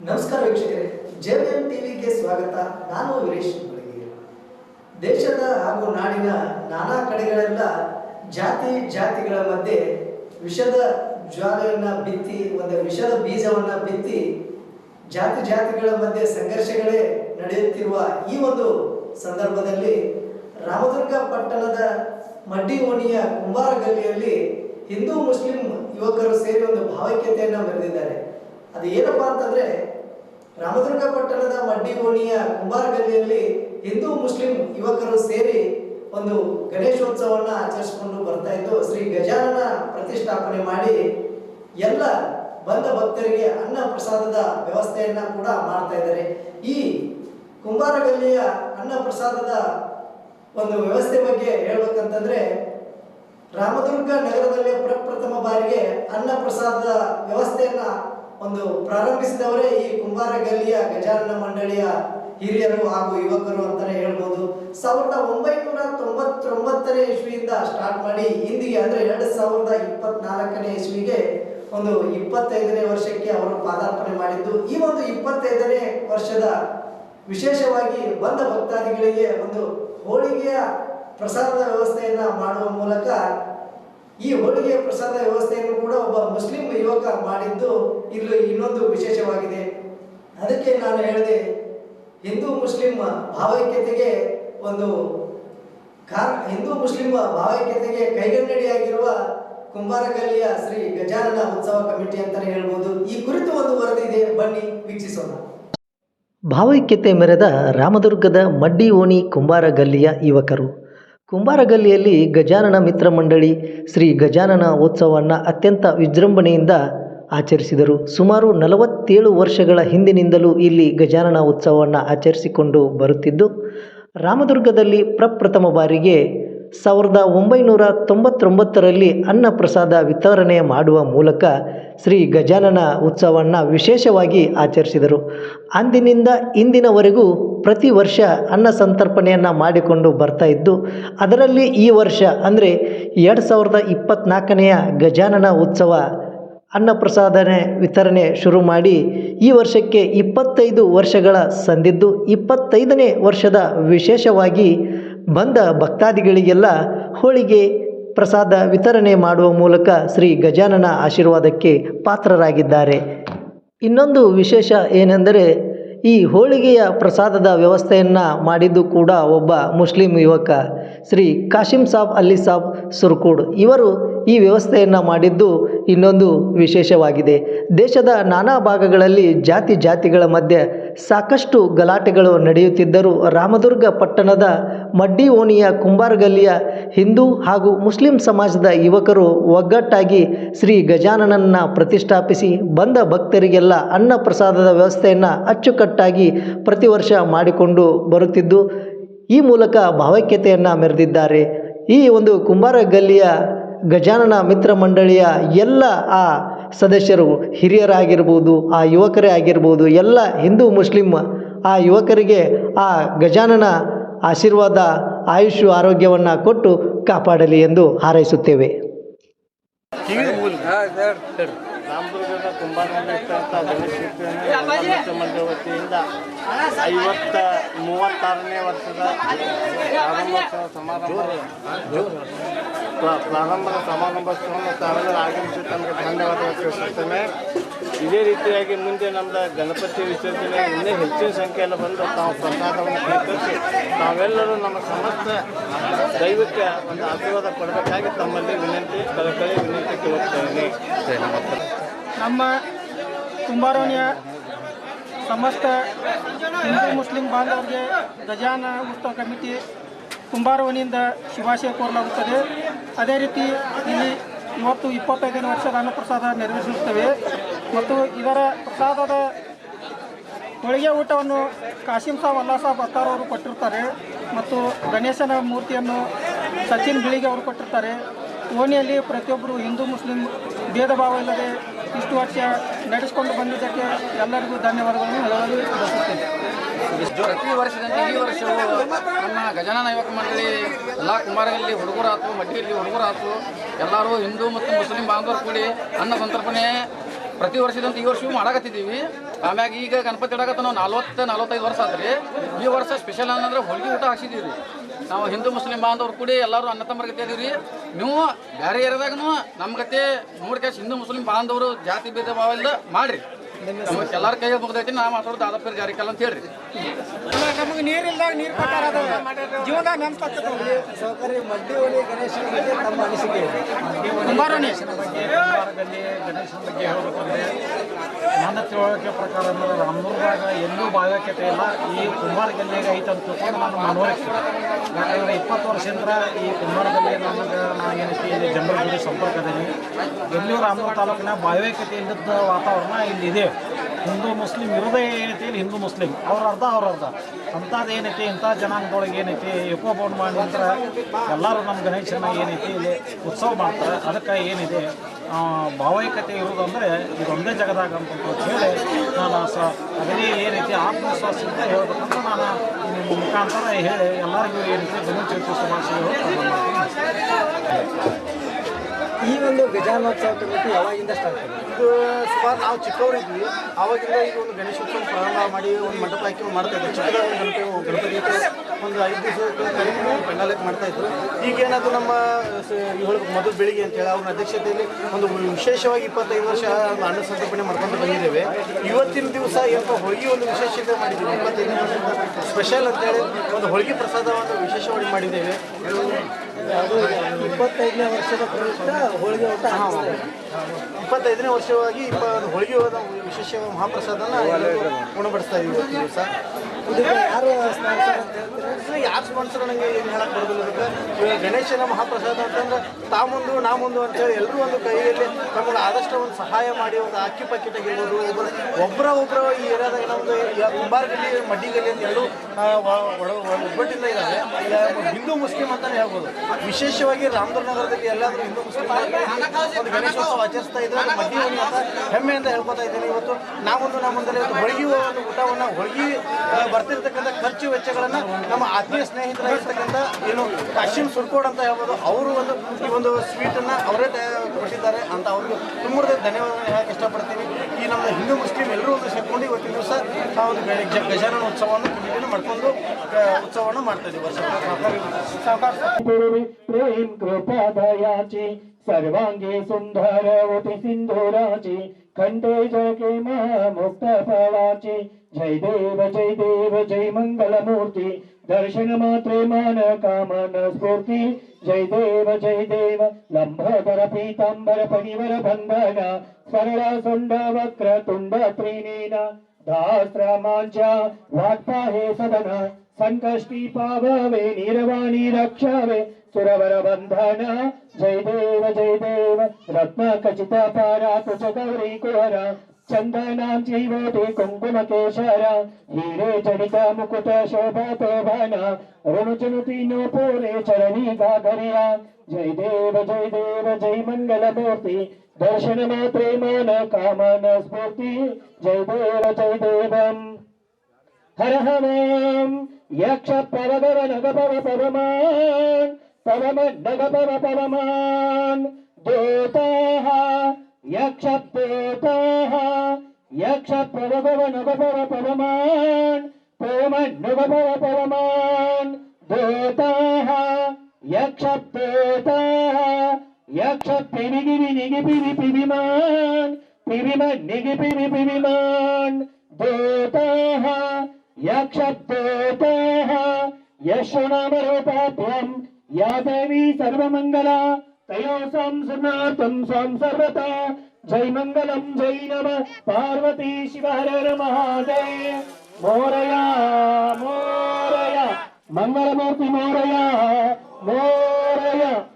ನಮಸ್ಕಾರ ವೀಕ್ಷಕರೇ ಜೆಎಂ ಟಿವಿಗೆ ಸ್ವಾಗತ. ನಾನು ವೀರೇಶ್ ದೇಶದ ಹಾಗೂ ನಾಡಿನ ನಾನಾ ಕಡೆಗಳೆಲ್ಲ ಜಾತಿ ಜಾತಿಗಳ ಮಧ್ಯೆ ವಿಷದ ಜ್ವಾಲೆಯನ್ನ ಬಿತ್ತಿ, ಒಂದು ವಿಷದ ಬೀಜವನ್ನ ಬಿತ್ತಿ ಜಾತಿ ಜಾತಿಗಳ ಮಧ್ಯೆ ಸಂಘರ್ಷಗಳೇ ನಡೆಯುತ್ತಿರುವ ಈ ಒಂದು ಸಂದರ್ಭದಲ್ಲಿ ರಾಮದುರ್ಗ ಪಟ್ಟಣದ ಮಡ್ಡಿ ಓಣಿಯ ಕುಂಬಾರ ಗಲ್ಲಿಯಲ್ಲಿ ಹಿಂದೂ ಮುಸ್ಲಿಂ ಯುವಕರು ಸೇರಿ ಒಂದು ಭಾವೈಕ್ಯತೆಯನ್ನು ಬರೆದಿದ್ದಾರೆ ಅದು ಏನಪ್ಪಾ ಅಂತಂದ್ರೆ ರಾಮದುರ್ಗ ಪಟ್ಟಣದ ಮಡ್ಡಿಗೋಣಿಯ ಕುಂಬಾರಗಲ್ಲಿಯಲ್ಲಿ ಕುಂಬಾರ ಗಲ್ಲಿಯಲ್ಲಿ ಹಿಂದೂ ಮುಸ್ಲಿಂ ಯುವಕರು ಸೇರಿ ಒಂದು ಗಣೇಶೋತ್ಸವವನ್ನು ಆಚರಿಸಿಕೊಂಡು ಬರ್ತಾ ಇದ್ದು, ಶ್ರೀ ಗಜಾನನ ಪ್ರತಿಷ್ಠಾಪನೆ ಮಾಡಿ ಎಲ್ಲ ಬಂದ ಭಕ್ತರಿಗೆ ಅನ್ನ ಪ್ರಸಾದದ ವ್ಯವಸ್ಥೆಯನ್ನ ಕೂಡ ಮಾಡ್ತಾ ಇದ್ದಾರೆ. ಈ ಕುಂಬಾರಗಲ್ಲಿಯ ಅನ್ನ ಪ್ರಸಾದದ ಒಂದು ವ್ಯವಸ್ಥೆ ಬಗ್ಗೆ ಹೇಳ್ಬೇಕಂತಂದ್ರೆ, ರಾಮದುರ್ಗ ನಗರದಲ್ಲಿ ಪ್ರಪ್ರಥಮ ಬಾರಿಗೆ ಅನ್ನ ಪ್ರಸಾದದ ವ್ಯವಸ್ಥೆಯನ್ನ ಒಂದು ಪ್ರಾರಂಭಿಸಿದವರೇ ಈ ಕುಂಬಾರ ಗಲ್ಲಿಯ ಗಜಾನನ ಮಂಡಳಿಯ ಹಿರಿಯರು ಹಾಗೂ ಯುವಕರು ಅಂತಾನೆ ಹೇಳ್ಬೋದು. ಸಾವಿರದ ಒಂಬೈನೂರ ತೊಂಬತ್ತೊಂಬತ್ತನೇ ಇಸ್ವಿಯಿಂದ ಸ್ಟಾರ್ಟ್ ಮಾಡಿ ಇಂದಿಗೆ ಅಂದ್ರೆ ಎರಡು ಸಾವಿರದ ಇಪ್ಪತ್ನಾಲ್ಕನೇ ಇಸ್ವಿಗೆ ಒಂದು ಇಪ್ಪತ್ತೈದನೇ ವರ್ಷಕ್ಕೆ ಅವರು ಪಾದಾರ್ಪಣೆ ಮಾಡಿದ್ದು. ಈ ಒಂದು ಇಪ್ಪತ್ತೈದನೇ ವರ್ಷದ ವಿಶೇಷವಾಗಿ ಬಂದ ಭಕ್ತಾದಿಗಳಿಗೆ ಒಂದು ಹೋಳಿಗೆಯ ಪ್ರಸಾದದ ವ್ಯವಸ್ಥೆಯನ್ನ ಮಾಡುವ ಮೂಲಕ ಈ ಹೋಳಿಗೆಯ ಪ್ರಸಾದ ವ್ಯವಸ್ಥೆಯನ್ನು ಕೂಡ ಒಬ್ಬ ಮುಸ್ಲಿಂ ಯುವಕ ಮಾಡಿದ್ದು ಇಲ್ಲಿ ಇನ್ನೊಂದು ವಿಶೇಷವಾಗಿದೆ. ಅದಕ್ಕೆ ನಾನು ಹೇಳಿದೆ, ಹಿಂದೂ ಮುಸ್ಲಿಂ ಭಾವೈಕ್ಯತೆಗೆ ಒಂದು ಕಾರ್ ಹಿಂದೂ ಮುಸ್ಲಿಂ ಭಾವೈಕ್ಯತೆಗೆ ಕೈಗನ್ನಡಿಯಾಗಿರುವ ಕುಂಬಾರಗಲ್ಲಿಯ ಶ್ರೀ ಗಜಾನನ ಉತ್ಸವ ಕಮಿಟಿ ಅಂತಲೇ ಹೇಳ್ಬೋದು. ಈ ಕುರಿತು ಒಂದು ವರದಿ ಇದೆ, ಬನ್ನಿ ವೀಕ್ಷಿಸೋಣ. ಭಾವೈಕ್ಯತೆ ಮೆರೆದ ರಾಮದುರ್ಗದ ಮಡ್ಡಿ ಓಣಿ ಕುಂಬಾರಗಲ್ಲಿಯ ಯುವಕರು. ಕುಂಬಾರ ಗಲ್ಲಿಯಲ್ಲಿ ಗಜಾನನ ಮಿತ್ರ ಮಂಡಳಿ ಶ್ರೀ ಗಜಾನನ ಉತ್ಸವವನ್ನು ಅತ್ಯಂತ ವಿಜೃಂಭಣೆಯಿಂದ ಆಚರಿಸಿದರು. ಸುಮಾರು ನಲವತ್ತೇಳು ವರ್ಷಗಳ ಹಿಂದಿನಿಂದಲೂ ಇಲ್ಲಿ ಗಜಾನನ ಉತ್ಸವವನ್ನು ಆಚರಿಸಿಕೊಂಡು ಬರುತ್ತಿದ್ದು, ರಾಮದುರ್ಗದಲ್ಲಿ ಪ್ರಪ್ರಥಮ ಬಾರಿಗೆ ಸಾವಿರದ ಒಂಬೈನೂರ ತೊಂಬತ್ತೊಂಬತ್ತರಲ್ಲಿ ಅನ್ನಪ್ರಸಾದ ವಿತರಣೆ ಮಾಡುವ ಮೂಲಕ ಶ್ರೀ ಗಜಾನನ ಉತ್ಸವವನ್ನು ವಿಶೇಷವಾಗಿ ಆಚರಿಸಿದರು. ಅಂದಿನಿಂದ ಇಂದಿನವರೆಗೂ ಪ್ರತಿ ವರ್ಷ ಅನ್ನ ಸಂತರ್ಪಣೆಯನ್ನು ಮಾಡಿಕೊಂಡು ಬರ್ತಾ ಇದ್ದು, ಅದರಲ್ಲಿ ಈ ವರ್ಷ ಅಂದರೆ ಎರಡು ಸಾವಿರದ ಇಪ್ಪತ್ತ್ನಾಲ್ಕನೆಯ ಗಜಾನನ ಉತ್ಸವ ಅನ್ನಪ್ರಸಾದನೆ ವಿತರಣೆ ಶುರು ಮಾಡಿ ಈ ವರ್ಷಕ್ಕೆ ಇಪ್ಪತ್ತೈದು ವರ್ಷಗಳ ಸಂದಿದ್ದು, ಇಪ್ಪತ್ತೈದನೇ ವರ್ಷದ ವಿಶೇಷವಾಗಿ ಬಂದ ಭಕ್ತಾದಿಗಳಿಗೆಲ್ಲ ಹೋಳಿಗೆ ಪ್ರಸಾದ ವಿತರಣೆ ಮಾಡುವ ಮೂಲಕ ಶ್ರೀ ಗಜಾನನ ಆಶೀರ್ವಾದಕ್ಕೆ ಪಾತ್ರರಾಗಿದ್ದಾರೆ. ಇನ್ನೊಂದು ವಿಶೇಷ ಏನೆಂದರೆ ಈ ಹೋಳಿಗೆಯ ಪ್ರಸಾದದ ವ್ಯವಸ್ಥೆಯನ್ನು ಮಾಡಿದ್ದು ಕೂಡ ಒಬ್ಬ ಮುಸ್ಲಿಂ ಯುವಕ ಶ್ರೀ ಕಾಶಿಂ ಸಾಬ್ ಅಲ್ಲಿ ಸಾಬ್ ಸುರ್ಕೂಡ್. ಇವರು ಈ ವ್ಯವಸ್ಥೆಯನ್ನು ಮಾಡಿದ್ದು ಇನ್ನೊಂದು ವಿಶೇಷವಾಗಿದೆ. ದೇಶದ ನಾನಾ ಭಾಗಗಳಲ್ಲಿ ಜಾತಿ ಜಾತಿಗಳ ಮಧ್ಯೆ ಸಾಕಷ್ಟು ಗಲಾಟೆಗಳು ನಡೆಯುತ್ತಿದ್ದರೂ ರಾಮದುರ್ಗ ಪಟ್ಟಣದ ಮಡ್ಡಿ ಓಣಿಯ ಕುಂಬಾರಗಲ್ಲಿಯ ಹಿಂದೂ ಹಾಗೂ ಮುಸ್ಲಿಂ ಸಮಾಜದ ಯುವಕರು ಒಗ್ಗಟ್ಟಾಗಿ ಶ್ರೀ ಗಜಾನನನ್ನ ಪ್ರತಿಷ್ಠಾಪಿಸಿ ಬಂದ ಭಕ್ತರಿಗೆಲ್ಲ ಅನ್ನ ಪ್ರಸಾದದ ವ್ಯವಸ್ಥೆಯನ್ನು ಅಚ್ಚುಕಟ್ಟಾಗಿ ಪ್ರತಿ ವರ್ಷ ಮಾಡಿಕೊಂಡು ಬರುತ್ತಿದ್ದು, ಈ ಮೂಲಕ ಭಾವೈಕ್ಯತೆಯನ್ನು ಮೆರೆದಿದ್ದಾರೆ. ಈ ಒಂದು ಕುಂಬಾರ ಗಲ್ಲಿಯ ಗಜಾನನ ಮಿತ್ರ ಮಂಡಳಿಯ ಎಲ್ಲ ಆ ಸದಸ್ಯರು ಹಿರಿಯರಾಗಿರ್ಬೋದು, ಆ ಯುವಕರೇ ಆಗಿರ್ಬೋದು, ಎಲ್ಲ ಹಿಂದೂ ಮುಸ್ಲಿಂ ಆ ಯುವಕರಿಗೆ ಆ ಗಜಾನನ ಆಶೀರ್ವಾದ ಆಯುಷ್ಯು ಆರೋಗ್ಯವನ್ನು ಕೊಟ್ಟು ಕಾಪಾಡಲಿ ಎಂದು ಹಾರೈಸುತ್ತೇವೆ. ರಾಮದುರ್ಗದ ಕುಂಬಾರನಲ್ಲಿ ಇರ್ತಂಥ ಗಣೇಶ ಮಂಡಳಿ ವತಿಯಿಂದ ಐವತ್ತ ಮೂವತ್ತಾರನೇ ವರ್ಷದ ಪ್ರಾರಂಭೋತ್ಸವ ಸಮಾರಂಭ ಪ್ರ- ಪ್ರಾರಂಭದ ಸಮಾರಂಭೋತ್ಸವವನ್ನು ತಾವೆಲ್ಲರೂ ಆಗಮಿಸಿ ತಮಗೆ ಧನ್ಯವಾದ ತಿಳಿಸುತ್ತೇನೆ. ಇದೇ ರೀತಿಯಾಗಿ ಮುಂದೆ ನಮ್ಮದು ಗಣಪತಿ ವಿಸರ್ಜನೆ ಇನ್ನೂ ಹೆಚ್ಚಿನ ಸಂಖ್ಯೆಯಲ್ಲಿ ಬಂದು ತಾವು ಪ್ರಸಾದವನ್ನು ಸ್ವೀಕರಿಸಿ ತಾವೆಲ್ಲರೂ ನಮ್ಮ ಸಮಸ್ತ ದೈವಕ್ಕೆ ಒಂದು ಆಶೀರ್ವಾದ ಕೊಡಬೇಕಾಗಿ ತಮ್ಮಲ್ಲಿ ವಿನಂತಿ ಕಳಕಳಿ ವಿನಂತಿ ಕೇಳುತ್ತೇನೆ. ನಮ್ಮ ಕುಂಬಾರೋಣಿಯ ಸಮಸ್ತ ಹಿಂದೂ ಮುಸ್ಲಿಂ ಬಾಂಧವರಿಗೆ ಗಜಾನ ಉತ್ಸವ ಕಮಿಟಿ ಕುಂಬಾರೋಣಿಯಿಂದ ಶುಭಾಶಯ ಕೋರಲಾಗುತ್ತದೆ. ಅದೇ ರೀತಿ ಇಲ್ಲಿ ಇವತ್ತು ಇಪ್ಪತ್ತೈದನೇ ವರ್ಷದ ಅನ್ನಪ್ರಸಾದ ನೆರವೇರಿಸುತ್ತೇವೆ. ಮತ್ತು ಇದರ ಪ್ರಸಾದದ ಹೋಳಿಗೆ ಊಟವನ್ನು ಕಾಶಿಂ ಸಾಬ್ ಅಲ್ಲಾ ಸಾಬ್ ಅತ್ತಾರ್ ಅವರು ಕೊಟ್ಟಿರ್ತಾರೆ. ಮತ್ತು ಗಣೇಶನ ಮೂರ್ತಿಯನ್ನು ಸಚಿನ್ ಬಿಳಿಗೆ ಅವರು ಕೊಟ್ಟಿರ್ತಾರೆ. ಓಣಿಯಲ್ಲಿ ಪ್ರತಿಯೊಬ್ಬರು ಹಿಂದೂ ಮುಸ್ಲಿಂ ಭೇದ ಭಾವ ಇಲ್ಲದೆ ಇಷ್ಟು ವರ್ಷ ನಡೆಸ್ಕೊಂಡು ಬಂದಿದ್ದಕ್ಕೆ ಎಲ್ಲರಿಗೂ ಧನ್ಯವಾದಗಳನ್ನು ಹೇಳಲು ಬಯಸುತ್ತೇನೆ ಪ್ರತಿ ವರ್ಷದಂತೆ ಈ ವರ್ಷವೂ ನಮ್ಮ ಗಜಾನನ ಯುವಕ ಮಂಡಳಿ ಎಲ್ಲ ಕುಮಾರಲ್ಲಿ ಹುಡುಗರಾತು ಮಡ್ಡಿಯಲ್ಲಿ ಹುಡುಗರಾತು, ಎಲ್ಲರೂ ಹಿಂದೂ ಮತ್ತು ಮುಸ್ಲಿಂ ಬಾಂಧವರು ಕೂಡಿ ಅನ್ನ ಸಂತರ್ಪಣೆ ಪ್ರತಿ ವರ್ಷದಂತೆ ಈ ವರ್ಷವೂ ಮಾಡಾಕತ್ತಿದ್ದೀವಿ. ಆಮ್ಯಾಗ ಈಗ ಗಣಪತಿ ಇಡಕತ್ತ ನಾವು ನಲ್ವತ್ತು ನಲ್ವತ್ತೈದು ವರ್ಷ ಆದ್ರಿ ಈ ವರ್ಷ ಸ್ಪೆಷಲ್ ಅನ್ನಂದ್ರೆ ಹೋಳಿಗೆ ಊಟ ಹಾಕ್ಸಿದ್ದೀವಿ. ನಾವು ಹಿಂದೂ ಮುಸ್ಲಿಂ ಬಾಂಧವ್ರು ಕೂಡಿ ಎಲ್ಲರೂ ಅನ್ನ ತಮ್ಮ ಗತಿ ರೀ ನೀವು ಬೇರೆ ಏರಿಯಾದಾಗೂ ನಮ್ಮ ಗತಿ ನೋಡ್ಕ್ಯಾಸ್ ಹಿಂದೂ ಮುಸ್ಲಿಂ ಬಾಂಧವರು ಜಾತಿ ಭೇದ ಭಾವ ಇಲ್ಲ ಮಾಡ್ರಿ. ಎಲ್ಲರ ಕೈ ಮುಗ್ದೈತಿ, ನಾ ಮಾತಾಡೋದು ಆದಪ್ಪ ಜಾರಿಕಲ್ಲ ಅಂತ ಹೇಳ್ರಿ. ನಮಗೆ ನೀರಿಲ್ದಾಗ ನೀರು ಕೊಟ್ಟಾರ ಜೀವನ ಜೀವನದಾಗ ನೆನ್ಪತ್ತದ ಸಹಕಾರಿ ಮಡ್ಡಿ ತಮ್ಮ ಅನಿಸಿಕೆ ಕುಂಬಾರೋಣಿ ಕುಂಬಾರದಲ್ಲಿ ಗಣೇಶನ ಬಗ್ಗೆ ಹೇಳಬೇಕಂದ್ರೆ ನನ್ನ ತಿಳುವಳಿಕೆ ಪ್ರಕಾರ ಅಂದ್ರೆ ರಾಮನೂರದಾಗ ಎಲ್ಲೂ ಇಲ್ಲ. ಈ ಕುಂಬಾರ ಗಲ್ಲಿಯಾಗ ಐತೆ ಅಂತ ತಿಳ್ಕೊಂಡು ನಾನು ಮನವರಿಸ್ತೀನಿ ಯಾಕಂದ್ರೆ ಇಪ್ಪತ್ತು ವರ್ಷದಿಂದ ಈ ಕುಂಬಾರ ಗಲ್ಲಿ ನಮಗೆ ನಾನು ಏನೈತಿ ಇಲ್ಲಿ ಜನರ ಜೊತೆ ಸಂಪರ್ಕದಲ್ಲಿ. ಎಲ್ಲಿಯೂ ರಾಮನೂರು ತಾಲೂಕಿನ ಭಾವ್ಯಕತೆ ಇಲ್ಲದ ವಾತಾವರಣ ಇಲ್ಲಿದೆ ಹಿಂದೂ ಮುಸ್ಲಿಂ ಇರೋದೇ ಏನೈತಿ ಹಿಂದೂ ಮುಸ್ಲಿಂ? ಅವ್ರ ಅರ್ಧ ಅವ್ರ ಅರ್ಧ. ಅಂಥದ್ದು ಏನೈತಿ? ಇಂಥ ಜನಾಂಗದೊಳಗೆ ಏನೈತಿ? ಏಕೋಪೌಂಡ್ ಮಾಡಿ ನಂತರ ಎಲ್ಲರೂ ನಮ್ಮ ಗಣೇಶನ ಏನೈತಿ ಇಲ್ಲಿ ಉತ್ಸವ ಮಾಡ್ತಾರೆ. ಅದಕ್ಕೆ ಏನಿದೆ? ಆ, ಭಾವೈಕ್ಯತೆ ಇರೋದಂದರೆ ಇದೊಂದೇ ಜಗದಾಗ ಅಂತ ಹೇಳಿ ನಾನು ಸ ಅದನ್ನೇ ಏನೈತಿ? ಆತ್ಮವಿಶ್ವಾಸದಿಂದ ಹೇಳ್ಬೇಕಂತ ನಾನು ನಿಮ್ಮ ಮುಖಾಂತರ ಹೇಳಿ ಎಲ್ಲರಿಗೂ ಏನೈತಿ? ಗಣೇಶ ಚೇತ ಶುಭಾಶಯಗಳು. ಈ ಒಂದು ಗಜಾನೋತ್ಸವ ಕಮಿಟಿ ಯಾವಾಗಿಂದ ಸ್ಟಾರ್ಟ್ ಇದು ಸುಮಾರು ನಾವು ಚಿಕ್ಕವರಿದ್ವಿ. ಆವಾಗಿಂದ ಈಗ ಒಂದು ಗಣೇಶೋತ್ಸವ ಪ್ರಾರಂಭ ಮಾಡಿ ಒಂದು ಮಂಟಪ ಹಾಕಿ ಮಾಡ್ತಾ ಇದ್ವಿ. ಚಿಕ್ಕದಾಗ ಒಂದು ಗಣಪತಿ ಒಂದು ಐದು ದಿವಸ ಕಡಿಮೆ ಪೆಂಡಾಲಕ್ಕೆ ಮಾಡ್ತಾ ಇದ್ರು. ಈಗ ಏನಾದ್ರು ನಮ್ಮ ಮೊದಲು ಬೆಳಿಗ್ಗೆ ಅಂತೇಳಿ ಅವ್ರ ಅಧ್ಯಕ್ಷತೆಯಲ್ಲಿ ಒಂದು ವಿಶೇಷವಾಗಿ ಇಪ್ಪತ್ತೈದು ವರ್ಷ ಅನ್ನ ಸಂತರ್ಪಣೆ ಮಾಡ್ಕೊಂಡು ಬಂದಿದ್ದೇವೆ. ಇವತ್ತಿನ ದಿವಸ ಏನಪ್ಪ ಹೋಳಿಗೆ ಒಂದು ವಿಶೇಷತೆ ಮಾಡಿದ್ದೀವಿ. ಇಪ್ಪತ್ತೈದು ಸ್ಪೆಷಲ್ ಅಂತೇಳಿ ಒಂದು ಹೋಳಿಗೆ ಪ್ರಸಾದವನ್ನು ವಿಶೇಷವಾಗಿ ಮಾಡಿದ್ದೇವೆ. ಅದು ಇಪ್ಪತ್ತೈದನೇ ವರ್ಷದ ಪ್ರಯುಕ್ತ ಹೋಳಿಗೆ ಊಟ. ಇಪ್ಪತ್ತೈದನೇ ವರ್ಷವಾಗಿ ಇಪ್ಪ ಹೋಳಿಗೆ ವಿಶೇಷ ಮಹಾಪ್ರಸಾದನ ಗುಣಪಡಿಸ್ತಾ ಉಣಬಡಿಸ್ತಾ ಇದ್ದೀವಿ ದಿವಸ. ಇದಕ್ಕೆ ಯಾರು ಸ್ಪಾನ್ಸರ್ ಅಂತ ಹೇಳ್ತೀರಾ? ಯಾರು ಸ್ಪಾನ್ಸರ್ ನನಗೆ ಏನು ಹೇಳಕ್ ಬರೋದಿಲ್ಲ ಇದಕ್ಕೆ. ಇವಾಗ ಗಣೇಶನ ಮಹಾಪ್ರಸಾದ ಅಂತಂದ್ರೆ ತಾ ಮುಂದು ನಾ ಮುಂದು ಅಂತೇಳಿ ಎಲ್ಲರೂ ಒಂದು ಕೈಯಲ್ಲಿ ನಮಗೆ ಆದಷ್ಟು ಒಂದು ಸಹಾಯ ಮಾಡಿ ಒಂದು ಅಕ್ಕಿ ಪಾಕಿಟ್ ಆಗಿರ್ಬೋದು ಒಬ್ಬರ ಒಬ್ಬರ ಒಬ್ಬರ ಈ ಏರಿಯಾದಾಗ ಗಲ್ಲಿ ಮಡ್ಡಿ ಗಲ್ಲಿ ಅಂತ ಎರಡು ಒಬ್ಬಟ್ಟಿಂದ ಇದ್ದಾವೆ ಹಿಂದೂ ಮುಸ್ಲಿಂ ಅಂತಲೇ ಹೇಳ್ಬೋದು. ವಿಶೇಷವಾಗಿ ರಾಮದುರ್ ನಗರದಲ್ಲಿ ಎಲ್ಲಾದ್ರೂ ಹಿಂದೂ ಮುಸ್ಲಿಂ ಒಂದು ಗಣೇಶೋತ್ಸವ ಆಚರಿಸ್ತಾ ಇದ್ರೆ ಮಡ್ಡಿ ಅಂತ ಹೆಮ್ಮೆಯಿಂದ ಹೇಳ್ಕೊತಾ ಇದ್ದೀನಿ. ಇವತ್ತು ನಾವೊಂದು ನಮ್ಮ ಮುಂದೆ ಹೋಳಿಗೆ ಒಂದು ಊಟವನ್ನು ಹೋಳಿಗೆ ಬರ್ತಿರ್ತಕ್ಕಂಥ ಖರ್ಚು ವೆಚ್ಚಗಳನ್ನು ನಮ್ಮ ಆತ್ಮೀಯ ಸ್ನೇಹಿತರಾಗಿರ್ತಕ್ಕಂಥ ಏನು ಅಶ್ವಿನ್ ಸುರ್ಕೋಡ್ ಅಂತ ಹೇಳ್ಬೋದು, ಅವರು ಒಂದು ಈ ಒಂದು ಸ್ವೀಟನ್ನು ಅವರೇ ತಯಾರು ಕೊಟ್ಟಿದ್ದಾರೆ ಅಂತ ಅವ್ರಿಗೆ ತುಂಬ ಧನ್ಯವಾದಗಳನ್ನು ಹೇಳಕ್ಕೆ ಇಷ್ಟಪಡ್ತೀನಿ. ಈ ನಮ್ಮ ಹಿಂದೂ ಮುಸ್ಲಿಂ ಎಲ್ಲರೂ ಒಂದು ಸೇರ್ಕೊಂಡು ಇವತ್ತಿನ ದಿವಸ ಆ ಒಂದು ಗಜಾನನ ಉತ್ಸವವನ್ನು ಮಾಡ್ಕೊಂಡು ಉತ್ಸವವನ್ನು ಮಾಡ್ತಾ ಇದ್ದೀವಿ ವರ್ಷ प्रेम कृपादयाची सर्वांगी सुंदरवती सिंधुराची, कंठे जळके मुक्त फळाची. जय देव जय देव, जय मंगलमूर्ती, दर्शन मात्रे मान कामन स्फूर्ती. जय देव जय देव, लंबोदर पीतांबर परिवर बंधना सरळ सुंड वक्र तुंड त्रिनेना. दास्त्रमांच्या वाटपा हे सदन संकष्टी पाववे निर्वाणी रक्षावे सुरवर बंधन जय देव जय देव रत्न खचित पारा तुझ गौरी कुहरा चंदनांची वोटी कुंकुम केशरा हिरे जडित मुकुट शोभा शोभना ऋणुचनुती नो पोरे चरणी गागरिया जय देव जय देव जय मंगल मूर्ती दर्शन मात्रे मन कामन स्फूर्ती जय देव जय देवम् हर हमाम यक्ष पवगव नग पव पवमान पवम नग पव पवमान देवताः यक्ष देवताः यक्ष पवगव नग पव Yakça pibi gibi nigi pibi pibi man pibi man nigi pibi pibi man Dotaha yakça dotaha Yashonam rupapyam Yadevi sarva mangala Tayosam sarnatam sam sarvata Jai mangalam jai nama Parvati shivahar mahade Moraya moraya Mangalamurti moraya moraya